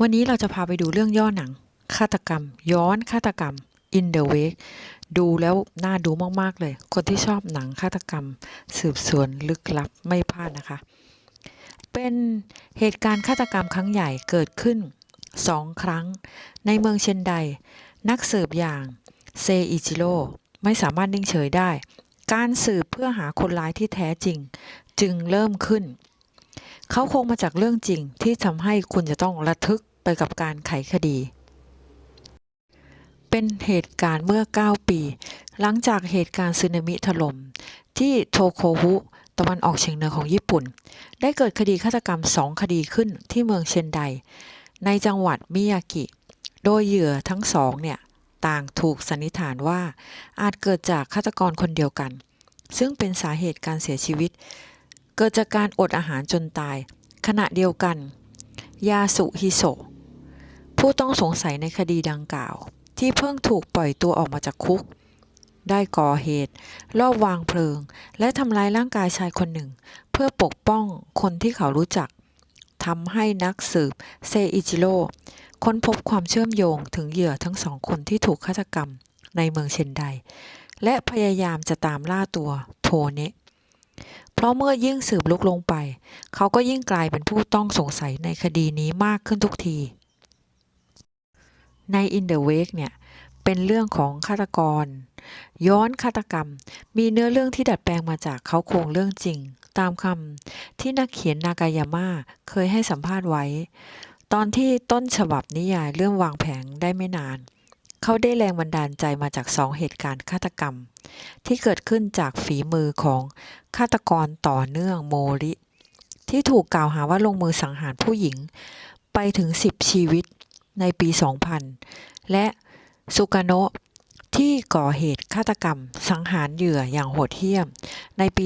วันนี้เราจะพาไปดูเรื่องย่อหนัง ฆาตกรรม ย้อนฆาตกรรม In the Wake ดูแล้วน่าดูมาก ๆ เลย คนที่ชอบหนังฆาตกรรม สืบสวนลึกลับไม่พลาดนะคะ เป็นเหตุการณ์ฆาตกรรมครั้งใหญ่เกิดขึ้นสองครั้ง ในเมืองเชนได นักสืบอย่างเซอิจิโร่ไม่สามารถนิ่งเฉยได้ การสืบเพื่อหาคนร้ายที่แท้จริง จึงเริ่มขึ้น เขาคงมาจากเรื่องจริงที่ทำให้คุณจะต้องระทึกไปกับการไขคดี เป็นเหตุการณ์เมื่อ 9 ปี หลังจากเหตุการณ์สึนามิถล่มที่โทโคฮุตะวันออกเฉียงเหนือของญี่ปุ่น ได้เกิดคดีฆาตกรรมสองคดีขึ้นที่เมืองเชนได ในจังหวัดมิยากิ โดยเหยื่อทั้งสองเนี่ย ต่างถูกสันนิษฐานว่าอาจเกิดจากฆาตกรคนเดียวกัน ซึ่งเป็นสาเหตุการเสียชีวิต เกิดจากการอดอาหารจนตาย ขณะเดียวกัน ยาสุฮิโซผู้ต้องสงสัยในคดีดังกล่าว ที่เพิ่งถูกปล่อยตัวออกมาจากคุก ได้ก่อเหตุลอบวางเพลิง และทำร้ายร่างกายชายคนหนึ่ง เพื่อปกป้องคนที่เขารู้จักทำให้นักสืบเซอิจิโร่ค้นพบความเชื่อมโยงถึงเหยื่อทั้งสองคนที่ถูกฆาตกรรมในเมืองเชนได และพยายามจะตามล่าตัวโทเนะ ราะเมื่อยิ่งสืบลุกลงไป เขาก็ยิ่งกลายเป็นผู้ต้องสงสัยในคดีนี้มากขึ้นทุกที ใน In the Wake เนี่ย เป็นเรื่องของฆาตกร ย้อนฆาตกรรม มีเนื้อเรื่องที่ดัดแปลงมาจากเขาโครงเรื่องจริง ตามคำที่นักเขียนนากายาม่าเคยให้สัมภาษณ์ไว้ ตอนที่ต้นฉบับนิยายเรื่องวางแผงได้ไม่นาน เขาได้แรงบันดาลใจมาจากสองเหตุการณ์ฆาตกรรม ที่เกิดขึ้นจากฝีมือของฆาตกรต่อเนื่องโมริ ที่ถูกกล่าวหาว่าลงมือสังหารผู้หญิงไปถึง 10 ชีวิตในปี 2000 และสุกาโนะที่ก่อเหตุฆาตกรรม สังหารเหยื่ออย่างโหดเหี้ยมในปี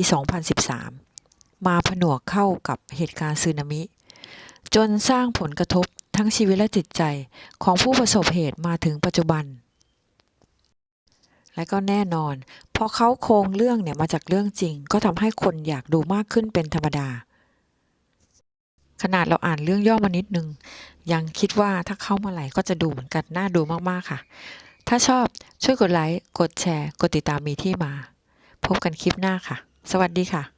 2013 มาผนวกเข้ากับเหตุการณ์สึนามิ จนสร้างผลกระทบ ทั้งชีวิตและจิตใจของผู้ประสบเหตุมาถึงปัจจุบัน และก็แน่นอน พอเขาโครงเรื่องเนี่ยมาจากเรื่องจริง ก็ทำให้คนอยากดูมากขึ้นเป็นธรรมดา ขนาดเราอ่านเรื่องย่อมานิดนึง ยังคิดว่าถ้าเข้ามาไหลก็จะดูเหมือนกันน่าดูมากๆค่ะ ถ้าชอบช่วยกดไลค์ กดแชร์ กดติดตามมีที่มา พบกันคลิปหน้าค่ะ สวัสดีค่ะ